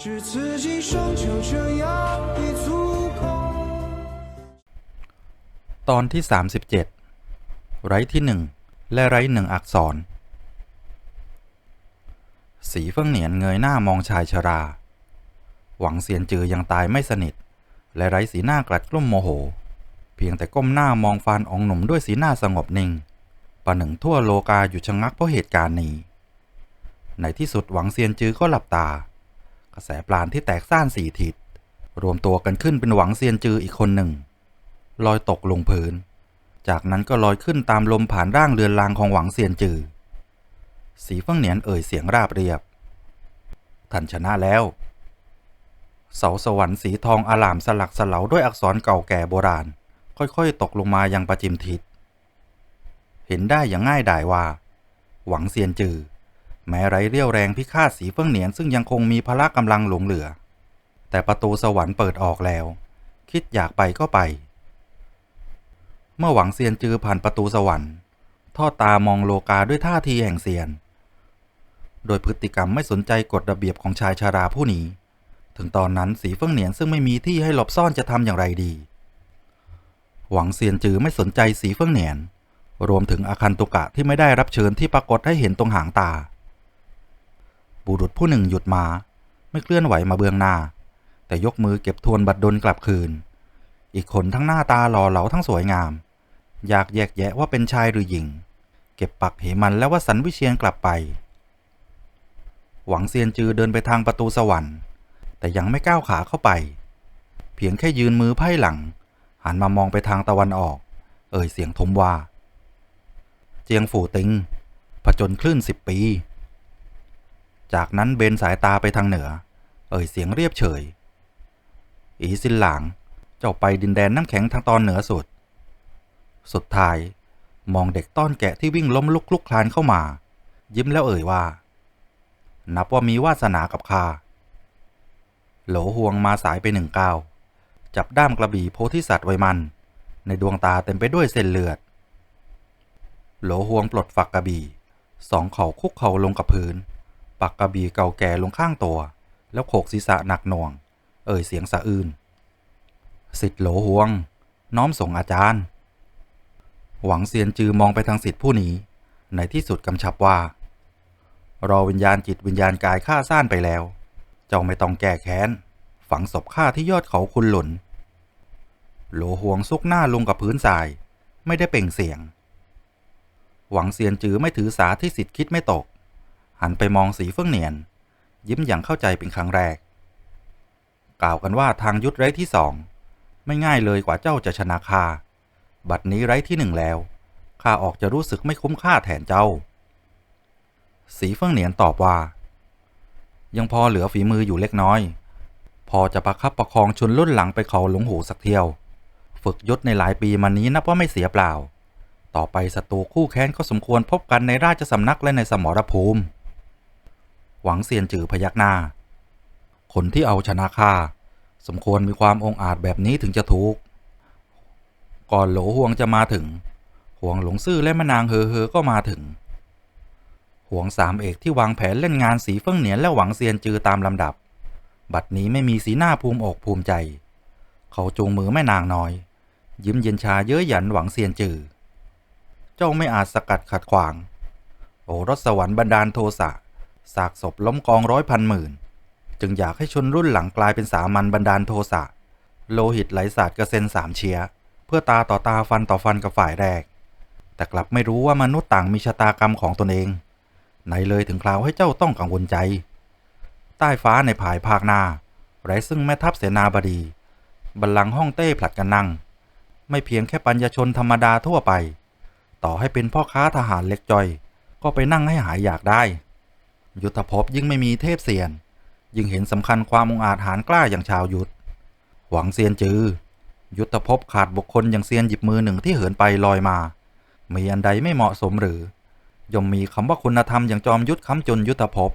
只此一生就这样一足够。 ตอนที่ 37 ไร้ที่หนึ่งและไร้หนึ่งอักษร สีเฟิ่งเหนียนเงยหน้ามองชายชรา หวังเซียนจือยังตายไม่สนิท และไร้สีหน้ากลัดกลุ้มโมโห เพียงแต่ก้มหน้ามองฟานอองหนุ่มด้วยสีหน้าสงบนิ่งประหนึ่งทั่วโลกาอยู่ชะงักเพราะเหตุการณ์นี้ ในที่สุดหวังเซียนจือก็หลับตา กระแสปราณที่แตกซ่านสี่ทิศรวมตัวกันขึ้นเป็นหวังเซียนจืออีกคนหนึ่ง ลอยตกลงพื้น จากนั้นก็ลอยขึ้นตามลมผ่านร่างเรือนรางของหวังเซียนจือ สีเฟิ่งเหนียนเอ่ยเสียงราบเรียบ ท่านชนะแล้ว เสาสวรรค์สีทองอาลามสลักสลาด้วยอักษรเก่าแก่โบราณ ค่อยๆ ตกลงมายังประจิมทิศ เห็นได้อย่างง่ายดายว่า หวังเซียนจือ แม้ไร้เรี่ยวแรงพิฆาตสีเฟิ่องเหนียนซึ่งยังคงมีพละกำลังหลงเหลือ แต่ประตูสวรรค์เปิดออกแล้ว คิดอยากไปก็ไป เมื่อหวังเซียนจือผ่านประตูสวรรค์ ทอดตามองโลกาด้วยท่าทีแห่งเซียน โดยพฤติกรรมไม่สนใจกฎระเบียบของชายชาราผู้นี้ ถึงตอนนั้นสีเฟิ่องเหนียนซึ่งไม่มีที่ให้หลบซ่อนจะทำอย่างไรดี หวังเซียนจือไม่สนใจสีเฟิ่องเหนียนรวมถึงอาคันตุกะที่ไม่ได้รับเชิญที่ปรากฏให้เห็นตรงหางตา บุรุษผู้หนึ่งหยุดมา ไม่เคลื่อนไหวมาเบื้องหน้า แต่ยกมือเก็บทวนบัตรดลกลับคืน อีกคนทั้งหน้าตาหล่อเหลาทั้งสวยงาม อยากแยกแยะว่าเป็นชายหรือหญิง เก็บปักเหมันแล้วว่าสันวิเชียนกลับไป หวังเซียนจือเดินไปทางประตูสวรรค์ แต่ยังไม่ก้าวขาเข้าไป เพียงแค่ยืนมือไพ่หลัง หันมามองไปทางตะวันออก เอ่ยเสียงทมว่า เจียงฝูติงผจญคลื่นสิบปี จากนั้นเบนสายตาไปทางเหนือ เอ่ยเสียงเรียบเฉย อีสินหลางเจ้าไปดินแดนน้ำแข็งทางตอนเหนือสุด สุดท้าย มองเด็กต้อนแกะที่วิ่งล้มลุกคลุกคลานเข้ามา ยิ้มแล้วเอ่ยว่า นับว่ามีวาสนากับข้าโหลห่วงมาสายไปหนึ่งก้าวจับด้ามกระบี่โพธิสัตว์ไว้มัน ในดวงตาเต็มไปด้วยเส้นเลือด โหลห่วงปลดฝักกระบี่สองเข่าคุกเข่าลงกับพื้น ปักกระบี่เก่าแก่ลงข้างตัว แล้วโขกศีรษะหนักหน่วง เอ่ยเสียงสะอื้นสิทธิ์โหลห่วง น้อมส่งอาจารย์ หวังเซียนจือมองไปทางสิทธิ์ผู้นี้ ในที่สุดกำชับว่า รอวิญญาณจิตวิญญาณกายข้าซ่านไปแล้ว เจ้าไม่ต้องแก้แค้น ฝังศพข้าที่ยอดเขาคุณหล่นโหลห่วงซุกหน้าลงกับพื้นทราย ไม่ได้เป่งเสียง หวังเซียนจือไม่ถือสาที่สิทธิ์คิดไม่ตก หันไปมองสีเฟื่องเหนียน ยิ้มอย่างเข้าใจเป็นครั้งแรก กล่าวกันว่าทางยุทธไร้ที่สอง ไม่ง่ายเลยกว่าเจ้าจะชนะข้าบัดนี้ไร้ที่หนึ่งแล้วข้าออกจะรู้สึกไม่คุ้มค่าแทนเจ้า สีเฟื่องเหนียนตอบว่า ยังพอเหลือฝีมืออยู่เล็กน้อย พอจะประคับประคองชนรุ่นหลังไปเขาหลงหูสักเที่ยว ฝึกยศในหลายปีมานี้นับว่าไม่เสียเปล่า ต่อไปศัตรูคู่แค้นก็สมควรพบกันในราชสำนักและในสมรภูมิ หวังเซียนจือพยักหน้า คนที่เอาชนะข้าสมควรมีความองอาจแบบนี้ถึงจะถูก ก่อนโหลห่วงจะมาถึง ห่วงหลงซื่อและแม่นางเฮอเฮอก็มาถึง ห่วงสามเอกที่วางแผนเล่นงานสีเฟิ่งเหนียนและหวังเซียนจือตามลำดับ บัดนี้ไม่มีสีหน้าภูมิอกภูมิใจ เขาจูงมือแม่นางน้อย ยิ้มเย็นชาเย้ยหยันหวังเซียนจือ เจ้าไม่อาจสกัดขัดขวาง โอรสสวรรค์บันดาลโทสะ สากศพล้มกองร้อยพันหมื่น จึงอยากให้ชนรุ่นหลังกลายเป็นสามัญบันดาลโทสะ โลหิตไหลสาดกระเซ็นสามเชีย เพื่อตาต่อตาฟันต่อฟันกับฝ่ายแรก แต่กลับไม่รู้ว่ามนุษย์ต่างมีชะตากรรมของตนเอง ไหนเลยถึงคราวให้เจ้าต้องกังวลใจ ใต้ฟ้าในภายภาคหน้าไร้ซึ่งแม่ทัพเสนาบดี บัลลังก์ห้องเต้ผลัดกันนั่ง ไม่เพียงแค่ปัญญาชนธรรมดาทั่วไป ต่อให้เป็นพ่อค้าทหารเล็กจอย ก็ไปนั่งให้หายอยากได้ ยุทธภพยิ่งไม่มีเทพเสียน ยิ่งเห็นสำคัญความองอาจหารกล้าอย่างชาวยุทธหวังเซียนจือ ยุทธภพขาดบุคคลอย่างเซียนหยิบมือหนึ่งที่เหินไปลอยมา มีอันใดไม่เหมาะสมหรือย่อมมีคำว่าคุณธรรมอย่างจอมยุทธค้ำจนยุทธภพ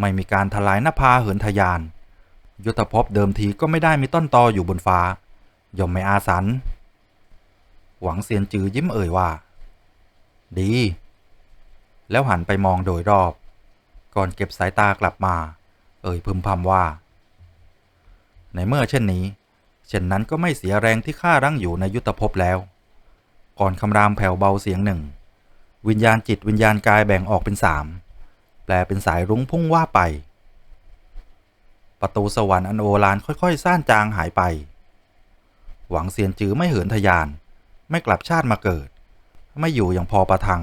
ไม่มีการทลายหน้าพาเหินทะยาน ยุทธภพเดิมทีก็ไม่ได้มีต้นตออยู่บนฟ้า ย่อมไม่อาสัน หวังเซียนจือยิ้มเอ่ยว่า ดี แล้วหันไปมองโดยรอบ ก่อนเก็บสายตากลับมา เอ่ยพึมพำว่า ในเมื่อเช่นนี้ เช่นนั้นก็ไม่เสียแรงที่ข้ารั้งอยู่ในยุทธภพแล้ว ก่อนคำรามแผ่วเบาเสียงหนึ่ง วิญญาณจิตวิญญาณกายแบ่งออกเป็นสามแปลเป็นสายรุ้งพุ่งว่าไป ประตูสวรรค์อันโอฬารค่อยๆ ซ่านจางหายไป หวังเซียนจือไม่เหินทะยาน ไม่กลับชาติมาเกิด ไม่อยู่อย่างพอประทัง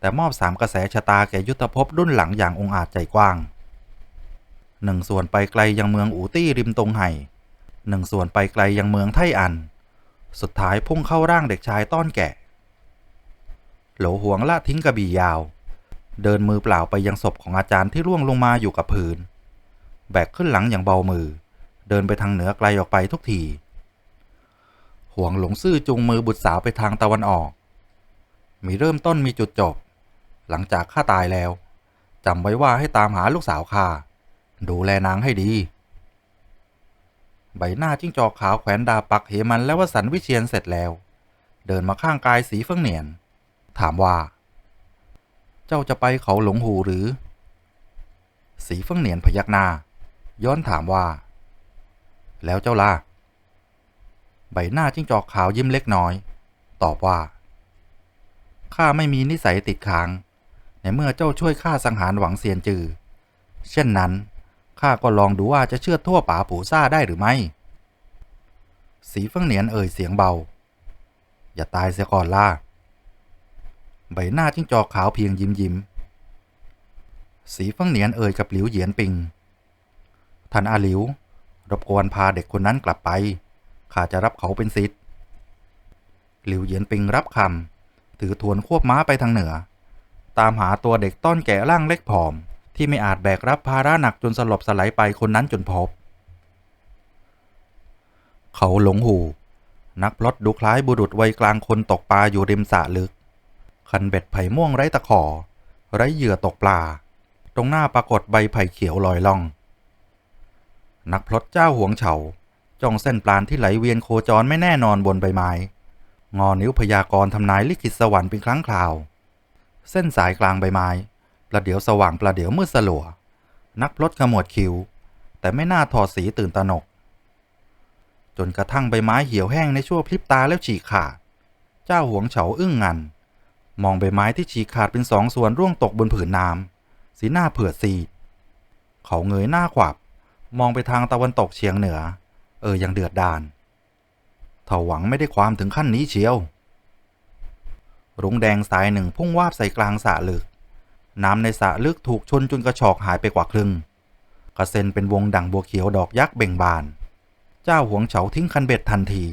แต่มอบสามกระแสชะตาแก่ยุทธภพรุ่นหลังอย่างองอาจใจกว้างหนึ่งส่วนไปไกลยังเมืองอูตี้ริมตงไห่หนึ่งส่วนไปไกลยังเมืองไทอัน สุดท้ายพุ่งเข้าร่างเด็กชายต้อนแก่โหลหวงละทิ้งกระบี่ยาว เดินมือเปล่าไปยังศพของอาจารย์ที่ร่วงลงมาอยู่กับพื้น แบกขึ้นหลังอย่างเบามือ เดินไปทางเหนือไกลออกไปทุกทีห่วงหลงซื่อจุงมือบุตรสาวไปทางตะวันออก มีเริ่มต้นมีจุดจบ หลังจากข้าตายแล้วจำไว้ว่าให้ตามหาลูกสาวข้าดูแลนางให้ดี ใบหน้าจิ้งจอกขาวแขวนดาบปักเหมันและวสันวิเชียนเสร็จแล้ว เดินมาข้างกายสีเฟื่องเหนียน ถามว่า เจ้าจะไปเขาหลงหูหรือ สีเฟื่องเหนียนพยักหน้า ย้อนถามว่า แล้วเจ้าล่ะใบหน้าจิ้งจอกขาวยิ้มเล็กน้อย ตอบว่าข้าไม่มีนิสัยติดค้าง ในเมื่อเจ้าช่วยข้าสังหารหวังเซียนจือ เช่นนั้นข้าก็ลองดูว่าจะเชื่อทั่วป๋าปู่ซ่าได้หรือไม่ สีเฟื่องเหนียนเอ่ยเสียงเบา อย่าตายเสียก่อนล่ะใบหน้าจิ้งจอกขาวเพียงยิ้มยิ้ม สีเฟื่องเหนียนเอ่ยกับหลิวเหยียนปิง ท่านอาหลิว รบกวนพาเด็กคนนั้นกลับไป ข้าจะรับเขาเป็นศิษย์หลิวเหยียนปิงรับคำถือทวนควบม้าไปทางเหนือ ตามหาตัวเด็กต้อนแก่ร่างเล็กผอม ที่ไม่อาจแบกรับภาระหนักจนสลบสลายไปคนนั้นจนพบ เขาหลงหูนักพลดดูคล้ายบุรุษวัยกลางคนตกปลาอยู่ริมสระลึก คันเบ็ดไผ่ม่วงไร้ตะขอ ไร้เหยื่อตกปลา ตรงหน้าปรากฏใบไผ่เขียวลอยล่อง นักพลดเจ้าหวงเฉาจ้องเส้นปลานที่ไหลเวียนโคจรไม่แน่นอนบนใบไม้ งอนิ้วพยากรณ์ทำนายลิขิตสวรรค์เป็นครั้งคราว เส้นสายกลางใบไม้ ประเดี๋ยวสว่างประเดี๋ยวมืดสลัว นักพลดขมวดคิ้ว แต่ไม่น่าถอดสีตื่นตระหนก จนกระทั่งใบไม้เหี่ยวแห้งในชั่วพริบตาแล้วฉีกขาด เจ้าหวงเฉาอึ้งงัน มองใบไม้ที่ฉีกขาดเป็นสองส่วนร่วงตกบนผืนน้ำสีหน้าเผือดซีด เขาเงยหน้าขวับ มองไปทางตะวันตกเฉียงเหนือ เออยังเดือดดานเถาหวังไม่ได้ความถึงขั้นนี้เชียว รุ้งแดงสายหนึ่งพุ่งวาบใส่กลางสระลึก น้ำในสระลึกถูกชนจนกระชอกหายไปกว่าครึ่งกระเซ็นเป็นวงดั่งบัวเขียวดอกยักษ์เบ่งบาน เจ้าหวงเฉาทิ้งคันเบ็ดทันที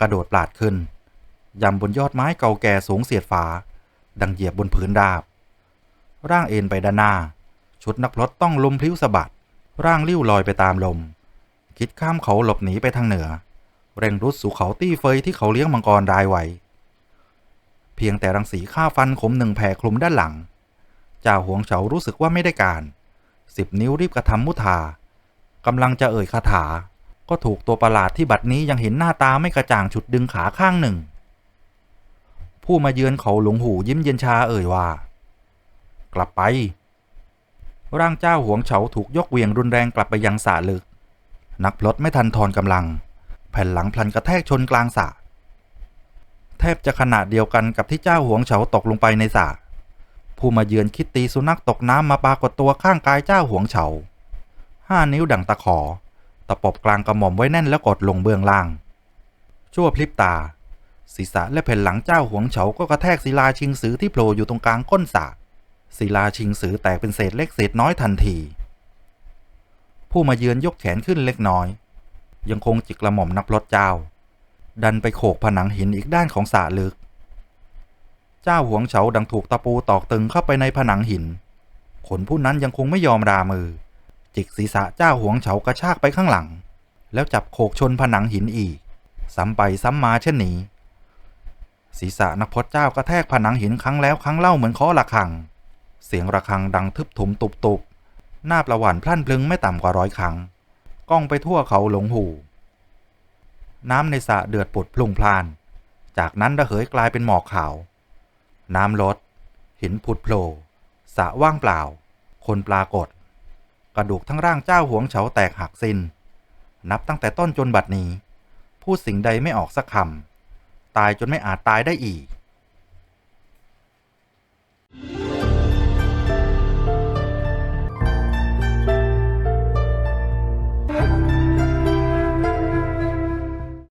กระโดดปลาดขึ้นยำบนยอดไม้เก่าแก่สูงเสียดฟ้า ดังเหยียบบนพื้นดาบ ร่างเอ็นไปด้านหน้า ชุดนักพลดต้องลมพลิ้วสะบัด ร่างลิ้วลอยไปตามลม คิดข้ามเขาหลบหนีไปทางเหนือ เร่งรุดสู่เขาตี้เฟยที่เขาเลี้ยงมังกรรายไว้ เพียงแต่รังสีฆ่าฟันขมหนึ่งแผ่คลุมด้านหลังเจ้าหวงเฉารู้สึกว่าไม่ได้การ สิบนิ้วรีบกระทำมุทากำลังจะเอ่ยคาถา ก็ถูกตัวประหลาดที่บัดนี้ยังเห็นหน้าตาไม่กระจ่างฉุดดึงขาข้างหนึ่ง ผู้มาเยือนเขาหลงหูยิ้มเย็นชาเอ่ยว่า กลับไป ร่างเจ้าหวงเฉาถูกยกเวียงรุนแรงกลับไปยังสระลึก นักพลดไม่ทันทอนกำลัง แผ่นหลังพลันกระแทกชนกลางสระ บจะขณะเดียวกันกับที่เจ้าหวงเฉาตกลงไปในสระผู้มาเยือนคิดตีสุนัขตกน้ำมาปรากฏตัวข้างกายเจ้าหวงเฉาห้านิ้วดังตะขอ ตะปบกลางกระหม่อมไว้แน่นแล้วกดลงเบื้องล่าง ชั่วพลิบตา ศีรษะและแผ่นหลังเจ้าหวงเฉาก็กระแทกศิลาชิงสือที่โผล่อยู่ตรงกลางก้นสระศิลาชิงสือแตกเป็นเศษเล็กเศษน้อยทันที ผู้มาเยือนยกแขนขึ้นเล็กน้อย ยังคงจิกกระหม่อมนักพลดเจ้า ดันไปโขกผนังหินอีกด้านของสระลึก เจ้าหวงเฉาดังถูกตะปูตอกตึงเข้าไปในผนังหินขนผู้นั้นยังคงไม่ยอมรามือ จิกศีรษะเจ้าหวงเฉากระชากไปข้างหลัง แล้วจับโขกชนผนังหินอีก ซ้ำไปซ้ำมาเช่นนี้ศีรษะนักพจน์เจ้ากระแทกผนังหินครั้งแล้วครั้งเล่าเหมือนเคาะระฆัง เสียงระฆังดังทึบถุมตุบตุบหน้าประหว่านพลั่นพลึงไม่ต่ำกว่าร้อยครั้ง ก้องไปทั่วเขาหลงหู น้ำในสระเดือดปุดพลุงพลาน จากนั้นระเหยกลายเป็นหมอกขาว น้ำลด หินผุดโผล่สระว่างเปล่า คนปรากฏ กระดูกทั้งร่างเจ้าหวงเฉาแตกหักสิน้น นับตั้งแต่ต้นจนบัดนี้ พูดสิ่งใดไม่ออกสักคำตายจนไม่อาจตายได้อีก